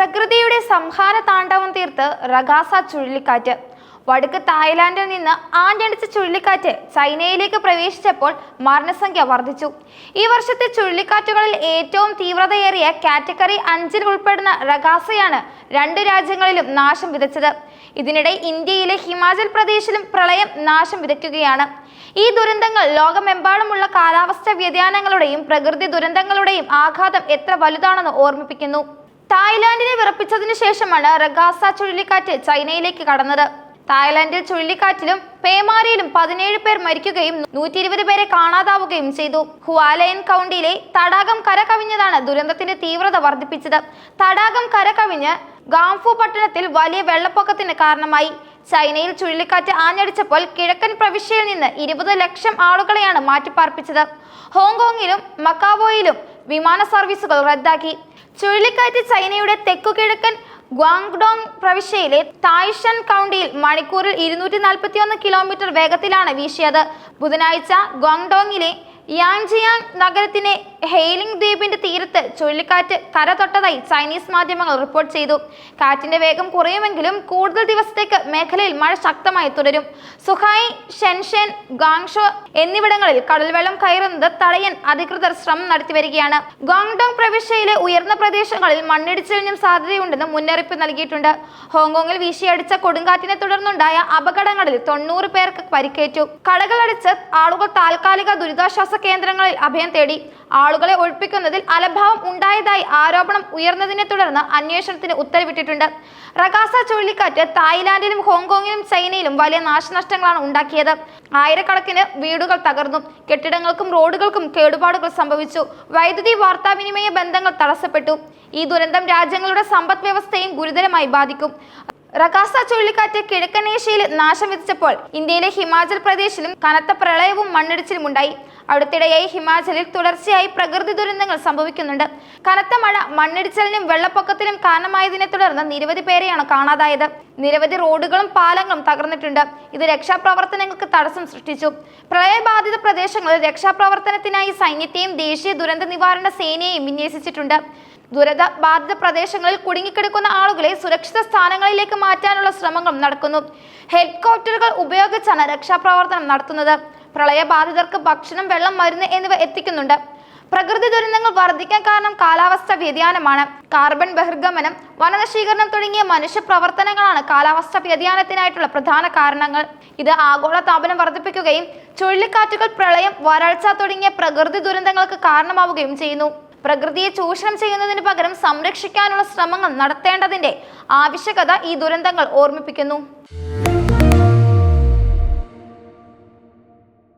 പ്രകൃതിയുടെ സംഹാര താണ്ഡവം തീർത്ത് റഗാസ ചുഴലിക്കാറ്റ്. വടക്ക് തായ്ലാന്റിൽ നിന്ന് ആഞ്ഞടിച്ച ചുഴലിക്കാറ്റ് ചൈനയിലേക്ക് പ്രവേശിച്ചപ്പോൾ മരണസംഖ്യ വർദ്ധിച്ചു. ഈ വർഷത്തെ ചുഴലിക്കാറ്റുകളിൽ ഏറ്റവും തീവ്രതയേറിയ കാറ്റഗറി അഞ്ചിൽ ഉൾപ്പെടുന്ന റഗാസയാണ് രണ്ട് രാജ്യങ്ങളിലും നാശം വിതച്ചത്. ഇതിനിടെ ഇന്ത്യയിലെ ഹിമാചൽ പ്രദേശിലും പ്രളയം നാശം വിതയ്ക്കുകയാണ്. ഈ ദുരന്തങ്ങൾ ലോകമെമ്പാടുമുള്ള കാലാവസ്ഥ വ്യതിയാനങ്ങളുടെയും പ്രകൃതി ദുരന്തങ്ങളുടെയും ആഘാതം എത്ര വലുതാണെന്ന് ഓർമ്മിപ്പിക്കുന്നു. തായ്ലാന്റിനെ വിറപ്പിച്ചതിനു ശേഷമാണ് റഗാസ ചുഴലിക്കാറ്റ് ചൈനയിലേക്ക് കടന്നത്. തായ്ലാന്റിൽ ചുഴലിക്കാറ്റിലും പേമാരിയിലും പതിനേഴ് പേർ മരിക്കുകയും നൂറ്റി ഇരുപത് പേരെ കാണാതാവുകയും ചെയ്തു. ഹുവാലയൻ കൗണ്ടിയിലെ തടാകം കരകവിഞ്ഞതാണ് ദുരന്തത്തിന്റെ തീവ്രത വർദ്ധിപ്പിച്ചത്. തടാകം കരകവിഞ്ഞ് ഗാംഫു പട്ടണത്തിൽ വലിയ വെള്ളപ്പൊക്കത്തിന് കാരണമായി. ചൈനയിൽ ചുഴലിക്കാറ്റ് ആഞ്ഞടിച്ചപ്പോൾ കിഴക്കൻ പ്രവിശ്യയിൽ നിന്ന് ഇരുപത് ലക്ഷം ആളുകളെയാണ് മാറ്റിപ്പാർപ്പിച്ചത്. ഹോങ്കോങ്ങിലും മക്കാവോയിലും വിമാന സർവീസുകൾ റദ്ദാക്കി. ചുഴലിക്കാറ്റ് ചൈനയുടെ തെക്കുകിഴക്കൻ ഗ്വാങ്ഡോങ് പ്രവിശ്യയിലെ തായ്ഷൻ കൗണ്ടിയിൽ മണിക്കൂറിൽ ഇരുന്നൂറ്റി നാൽപ്പത്തി ഒന്ന് കിലോമീറ്റർ വേഗത്തിലാണ് വീശിയത്. ബുധനാഴ്ച ഗ്വാങ്ഡോങ്ങിലെ യാങ്ജിയാങ് നഗരത്തിലെ ഹെയ്ലിംഗ് ദ്വീപിന്റെ തീരത്ത് ചുഴലിക്കാറ്റ് കര തൊട്ടതായി ചൈനീസ് മാധ്യമങ്ങൾ റിപ്പോർട്ട് ചെയ്തു. കാറ്റിന്റെ വേഗം കുറയുമെങ്കിലും കൂടുതൽ ദിവസത്തേക്ക് മേഖലയിൽ മഴ ശക്തമായി തുടരും. സുഹായ് ഷെൻഷെൻ ഗാങ്ഷോ എന്നിവിടങ്ങളിൽ കടൽവെള്ളം കയറുന്നത് തടയാൻ അധികൃതർ ശ്രമം നടത്തിവരികയാണ് ഗോങ്ഡോങ് പ്രവിശ്യയിലെ ഉയർന്ന പ്രദേശങ്ങളിൽ മണ്ണിടിച്ചിലിനും സാധ്യതയുണ്ടെന്ന് മുന്നറിയിപ്പ് നൽകിയിട്ടുണ്ട്. ഹോങ്കോങ്ങിൽ വീശിയടിച്ച കൊടുങ്കാറ്റിനെ തുടർന്നുണ്ടായ അപകടങ്ങളിൽ തൊണ്ണൂറ് പേർക്ക് പരിക്കേറ്റു. കടകളടിച്ച് ആളുകൾ താൽക്കാലിക ദുരിതാശ്വാസ കേന്ദ്രങ്ങളിൽ അഭയം തേടി ആളുകളെ ഒഴിപ്പിക്കുന്നതിൽ അലംഭാവം ഉണ്ടായതായി ആരോപണം ഉയർന്നതിനെ തുടർന്ന് അന്വേഷണത്തിന് ഉത്തരവിട്ടിട്ടുണ്ട്. റഗാസ ചുഴലിക്കാറ്റ് തായ്ലാന്റിലും ഹോങ്കോങ്ങിലും ചൈനയിലും വലിയ നാശനഷ്ടങ്ങളാണ് ഉണ്ടാക്കിയത്. ആയിരക്കണക്കിന് വീടുകൾ തകർന്നു. കെട്ടിടങ്ങൾക്കും റോഡുകൾക്കും കേടുപാടുകൾ സംഭവിച്ചു. വൈദ്യുതി വാർത്താവിനിമയ ബന്ധങ്ങൾ തടസ്സപ്പെട്ടു. ഈ ദുരന്തം രാജ്യങ്ങളുടെ സമ്പദ് വ്യവസ്ഥയും ഗുരുതരമായി ബാധിക്കും. റഗാസ ചുഴലിക്കാറ്റ് കിഴക്കൻ ഏഷ്യയിൽ നാശം വിധിച്ചപ്പോൾ ഇന്ത്യയിലെ ഹിമാചൽ പ്രദേശിലും കനത്ത പ്രളയവും മണ്ണിടിച്ചിലും ഉണ്ടായി. അടുത്തിടെയായി ഹിമാചലിൽ തുടർച്ചയായി പ്രകൃതി ദുരന്തങ്ങൾ സംഭവിക്കുന്നുണ്ട്. കനത്ത മഴ മണ്ണിടിച്ചിലിനും വെള്ളപ്പൊക്കത്തിനും കാരണമായതിനെ തുടർന്ന് നിരവധി പേരെയാണ് കാണാതായത്. നിരവധി റോഡുകളും പാലങ്ങളും തകർന്നിട്ടുണ്ട്. ഇത് രക്ഷാപ്രവർത്തനങ്ങൾക്ക് തടസ്സം സൃഷ്ടിച്ചു. പ്രളയബാധിത പ്രദേശങ്ങളിൽ രക്ഷാപ്രവർത്തനത്തിനായി സൈന്യത്തെയും ദേശീയ ദുരന്ത നിവാരണ സേനയെയും വിന്യസിച്ചിട്ടുണ്ട്. ദുരിത ബാധിത പ്രദേശങ്ങളിൽ കുടുങ്ങിക്കിടക്കുന്ന ആളുകളെ സുരക്ഷിത സ്ഥാനങ്ങളിലേക്ക് മാറ്റാനുള്ള ശ്രമങ്ങൾ നടക്കുന്നു. ഹെലികോപ്റ്ററുകൾ ഉപയോഗിച്ചാണ് രക്ഷാപ്രവർത്തനം നടത്തുന്നത്. പ്രളയബാധിതർക്ക് ഭക്ഷണം വെള്ളം മരുന്ന് എന്നിവ എത്തിക്കുന്നുണ്ട്. പ്രകൃതി ദുരന്തങ്ങൾ വർദ്ധിക്കാൻ കാരണം കാലാവസ്ഥ വ്യതിയാനമാണ്. കാർബൺ ബഹിർഗമനം വനനശീകരണം തുടങ്ങിയ മനുഷ്യ പ്രവർത്തനങ്ങളാണ് കാലാവസ്ഥ വ്യതിയാനത്തിനായിട്ടുള്ള പ്രധാന കാരണങ്ങൾ. ഇത് ആഗോള താപനം വർദ്ധിപ്പിക്കുകയും ചുഴലിക്കാറ്റുകൾ പ്രളയം വരൾച്ച തുടങ്ങിയ പ്രകൃതി ദുരന്തങ്ങൾക്ക് കാരണമാവുകയും ചെയ്യുന്നു. പ്രകൃതിയെ ചൂഷണം ചെയ്യുന്നതിന് പകരം സംരക്ഷിക്കാനുള്ള ശ്രമങ്ങൾ നടത്തേണ്ടതിന്റെ ആവശ്യകത ഈ ദുരന്തങ്ങൾ ഓർമ്മിപ്പിക്കുന്നു.